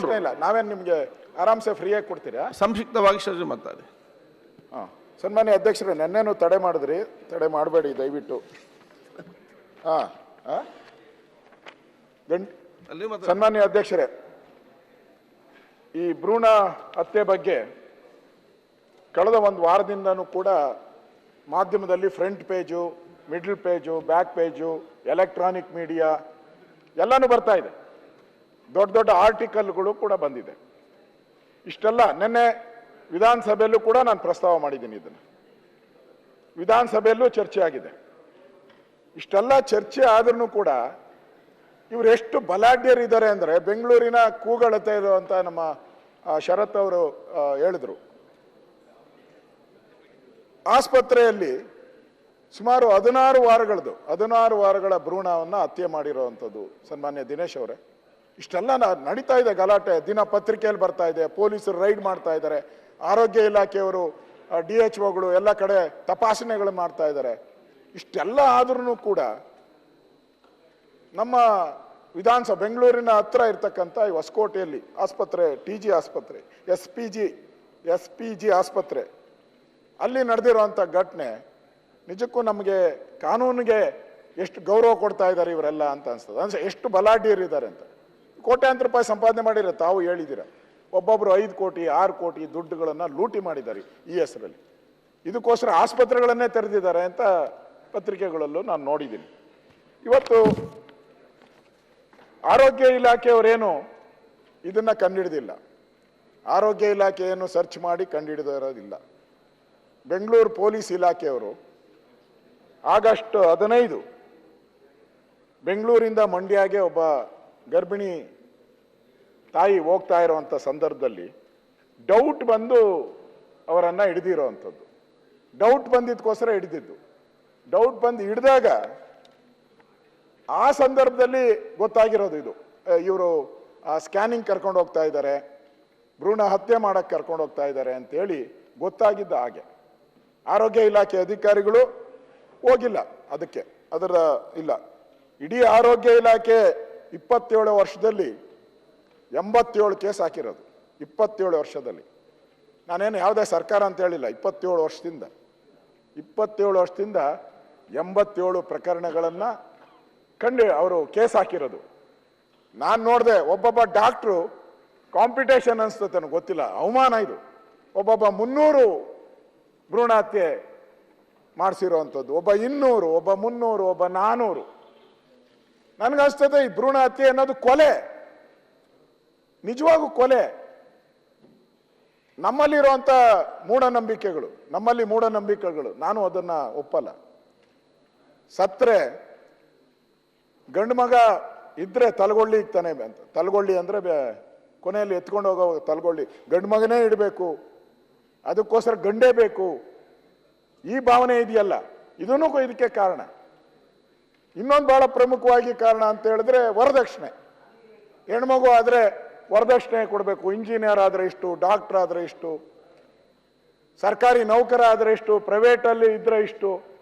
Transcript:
ಪ್ರಶ್ನೆ ಇಲ್ಲ. ನಾವೇನು ನಿಮಗೆ ಆರಾಮ್ಸೆ ಫ್ರೀಯಾಗಿ ಕೊಡ್ತೀರಾ? ಸಂಕ್ಷಿಪ್ತವಾಗಿ ಸರ್ ಮಾತಾಡಿ ಹಾಂ. ಸನ್ಮಾನ್ಯ ಅಧ್ಯಕ್ಷರು ನೆನ್ನೆನೂ ತಡೆ ಮಾಡಿದ್ರಿ. ತಡೆ ಮಾಡಬೇಡಿ ದಯವಿಟ್ಟು. ಹಾಂ. ಹಾಂ? ಸನ್ಮಾನ್ಯ ಅಧ್ಯಕ್ಷರೇ ಈ ಭ್ರೂಣ ಹತ್ಯೆ ಬಗ್ಗೆ ಕಳೆದ ಒಂದು ವಾರದಿಂದನೂ ಕೂಡ ಮಾಧ್ಯಮದಲ್ಲಿ front page middle page back page electronic media ಎಲ್ಲನೂ ಬರ್ತಾ ಇದೆ. ದೊಡ್ಡ ದೊಡ್ಡ ಆರ್ಟಿಕಲ್ಗಳು ಕೂಡ ಬಂದಿದೆ. ಇಷ್ಟೆಲ್ಲ ನಿನ್ನೆ ವಿಧಾನಸಭೆಯಲ್ಲೂ ಕೂಡ ನಾನು ಪ್ರಸ್ತಾವ ಮಾಡಿದ್ದೀನಿ ಇದನ್ನು. ವಿಧಾನಸಭೆಯಲ್ಲೂ ಚರ್ಚೆ ಆಗಿದೆ. ಇಷ್ಟೆಲ್ಲ ಚರ್ಚೆ ಆದ್ರೂ ಕೂಡ ಇವರು ಎಷ್ಟು ಬಲಾಢ್ಯರಿದ್ದಾರೆ ಅಂದರೆ ಬೆಂಗಳೂರಿನ ಕೂಗಳತೆ ಇರುವಂತ ನಮ್ಮ ಶರತ್ ಅವರು ಹೇಳಿದ್ರು. ಆಸ್ಪತ್ರೆಯಲ್ಲಿ ಸುಮಾರು ಹದಿನಾರು ವಾರಗಳದು ಹದಿನಾರು ವಾರಗಳ ಭ್ರೂಣವನ್ನು ಹತ್ಯೆ ಮಾಡಿರುವಂಥದ್ದು ಸನ್ಮಾನ್ಯ ದಿನೇಶ್ ಅವರೇ. ಇಷ್ಟೆಲ್ಲ ನಡೀತಾ ಇದೆ ಗಲಾಟೆ. ದಿನ ಪತ್ರಿಕೆಯಲ್ಲಿ ಬರ್ತಾ ಇದೆ. ಪೊಲೀಸರು ರೈಡ್ ಮಾಡ್ತಾ ಇದ್ದಾರೆ. ಆರೋಗ್ಯ ಇಲಾಖೆಯವರು ಡಿ ಎಚ್ ಒಗಳು ಎಲ್ಲ ಕಡೆ ತಪಾಸಣೆಗಳು ಮಾಡ್ತಾ ಇದ್ದಾರೆ. ಇಷ್ಟೆಲ್ಲ ಆದ್ರೂ ಕೂಡ ನಮ್ಮ ವಿಧಾನಸಭೆ, ಬೆಂಗಳೂರಿನ ಹತ್ರ ಇರ್ತಕ್ಕಂಥ ಈ ಹೊಸಕೋಟೆಯಲ್ಲಿ ಆಸ್ಪತ್ರೆ, ಟಿ ಜಿ ಆಸ್ಪತ್ರೆ, S P G, S P G ಆಸ್ಪತ್ರೆ, ಅಲ್ಲಿ ನಡೆದಿರುವಂಥ ಘಟನೆ ನಿಜಕ್ಕೂ ನಮಗೆ ಕಾನೂನಿಗೆ ಎಷ್ಟು ಗೌರವ ಕೊಡ್ತಾ ಇದ್ದಾರೆ ಇವರೆಲ್ಲ ಅಂತ ಅನ್ಸ್ತದೆ. ಅಂದ್ರೆ ಎಷ್ಟು ಬಲಾಢ್ಯರಿದ್ದಾರೆ ಅಂತ. ಕೋಟ್ಯಾಂತರ ರೂಪಾಯಿ ಸಂಪಾದನೆ ಮಾಡಿರೋ ತಾವು ಹೇಳಿದ್ದೀರ? ಒಬ್ಬೊಬ್ರು ಐದು ಕೋಟಿ, ಆರು ಕೋಟಿ ದುಡ್ಡುಗಳನ್ನು ಲೂಟಿ ಮಾಡಿದ್ದಾರೆ ಈ ಹೆಸರಲ್ಲಿ. ಇದಕ್ಕೋಸ್ಕರ ಆಸ್ಪತ್ರೆಗಳನ್ನೇ ತೆರೆದಿದ್ದಾರೆ ಅಂತ ಪತ್ರಿಕೆಗಳಲ್ಲೂ ನಾನು ನೋಡಿದ್ದೀನಿ. ಇವತ್ತು ಆರೋಗ್ಯ ಇಲಾಖೆಯವರೇನು ಇದನ್ನ ಕಂಡಿಡಿದಿಲ್ಲ ಆರೋಗ್ಯ ಇಲಾಖೆಯನ್ನು ಸರ್ಚ್ ಮಾಡಿ ಕಂಡುಹಿಡಿದಿರೋದಿಲ್ಲ. ಬೆಂಗಳೂರು ಪೊಲೀಸ್ ಇಲಾಖೆಯವರು ಆಗಸ್ಟ್ ಹದಿನೈದು ಬೆಂಗಳೂರಿಂದ ಮಂಡ್ಯಗೆ ಒಬ್ಬ ಗರ್ಭಿಣಿ ತಾಯಿ ಹೋಗ್ತಾ ಇರುವಂಥ ಸಂದರ್ಭದಲ್ಲಿ ಡೌಟ್ ಬಂದು ಅವರನ್ನು ಹಿಡಿದಿರೋವಂಥದ್ದು ಡೌಟ್ ಬಂದಿದ್ದಕ್ಕೋಸ್ಕರ ಹಿಡಿದಿದ್ದು. ಡೌಟ್ ಬಂದು ಹಿಡಿದಾಗ ಆ ಸಂದರ್ಭದಲ್ಲಿ ಗೊತ್ತಾಗಿರೋದು ಇದು. ಇವರು ಸ್ಕ್ಯಾನಿಂಗ್ ಕರ್ಕೊಂಡು ಹೋಗ್ತಾ ಇದ್ದಾರೆ. ಭ್ರೂಣ ಹತ್ಯೆ ಮಾಡಕ್ಕೆ ಕರ್ಕೊಂಡು ಹೋಗ್ತಾ ಇದ್ದಾರೆ ಅಂತೇಳಿ ಗೊತ್ತಾಗಿದ್ದ ಹಾಗೆ. ಆರೋಗ್ಯ ಇಲಾಖೆ ಅಧಿಕಾರಿಗಳು ಹೋಗಿಲ್ಲ ಅದಕ್ಕೆ. ಅದರ, ಇಲ್ಲ. ಇಡೀ ಆರೋಗ್ಯ ಇಲಾಖೆ ಇಪ್ಪತ್ತೇಳು ವರ್ಷದಲ್ಲಿ ಎಂಬತ್ತೇಳು ಕೇಸ್ ಹಾಕಿರೋದು, ಇಪ್ಪತ್ತೇಳು ವರ್ಷದಲ್ಲಿ. ನಾನೇನು ಯಾವುದೇ ಸರ್ಕಾರ ಅಂತ ಹೇಳಿಲ್ಲ, ಇಪ್ಪತ್ತೇಳು ವರ್ಷದಿಂದ. ಇಪ್ಪತ್ತೇಳು ವರ್ಷದಿಂದ ಎಂಬತ್ತೇಳು ಪ್ರಕರಣಗಳನ್ನು ಕಂಡು ಅವರು ಕೇಸ್ ಹಾಕಿರೋದು. ನಾನು ನೋಡಿದೆ ಒಬ್ಬೊಬ್ಬ ಡಾಕ್ಟ್ರು ಕಾಂಪಿಟೇಷನ್ ಅನಿಸ್ತದೆ ನನಗೆ ಗೊತ್ತಿಲ್ಲ, ಅವಮಾನ ಇದು. ಒಬ್ಬೊಬ್ಬ ಮುನ್ನೂರು ಭ್ರೂಣ ಹತ್ಯೆ ಮಾಡಿಸಿರುವಂಥದ್ದು, ಒಬ್ಬ ಇನ್ನೂರು, ಒಬ್ಬ ಮುನ್ನೂರು, ಒಬ್ಬ ನಾನೂರು. ನನಗನ್ಸ್ತದೆ ಈ ಭ್ರೂಣ ಹತ್ಯೆ ಅನ್ನೋದು ಕೊಲೆ. ನಿಜವಾಗೂ ಕೊಲೆ. ನಮ್ಮಲ್ಲಿರುವಂಥ ಮೂಢನಂಬಿಕೆಗಳು, ನಮ್ಮಲ್ಲಿ ಮೂಢನಂಬಿಕೆಗಳು, ನಾನು ಅದನ್ನ ಒಪ್ಪಲ್ಲ. ಸತ್ರೆ, ಗಂಡು ಮಗ ಇದ್ರೆ ತಲಗೊಳ್ಳಿ ಇಕ್ತಾನೆ ಅಂತ. ತಲಗೊಳ್ಳಿ ಅಂದ್ರೆ ಕೊನೆಯಲ್ಲಿ ಎತ್ಕೊಂಡು ಹೋಗೋ ತಲಗೊಳ್ಳಿ. ಗಂಡು ಮಗನೇ ಇಡಬೇಕು. ಅದಕ್ಕೋಸ್ಕರ ಗಂಡೇ ಬೇಕು. ಈ ಭಾವನೆ ಇದೆಯಲ್ಲ. ಇದನ್ನು ಇದಕ್ಕೆ ಕಾರಣ. ಇನ್ನೊಂದು ಬಹಳ ಪ್ರಮುಖವಾಗಿ ಕಾರಣ ಅಂತ ಹೇಳಿದ್ರೆ ವರದಕ್ಷಿಣೆ. ಹೆಣ್ಮಗು ಆದ್ರೆ ವರದಕ್ಷಿಣೆ ಕೊಡಬೇಕು. ಇಂಜಿನಿಯರ್ ಆದ್ರೆ ಇಷ್ಟು, ಡಾಕ್ಟರ್ ಆದ್ರೆ ಇಷ್ಟು, ಸರ್ಕಾರಿ ನೌಕರ ಆದ್ರೆ ಇಷ್ಟು ಪ್ರೈವೇಟ್ ಅಲ್ಲಿ ಇದ್ರೆ ಇಷ್ಟು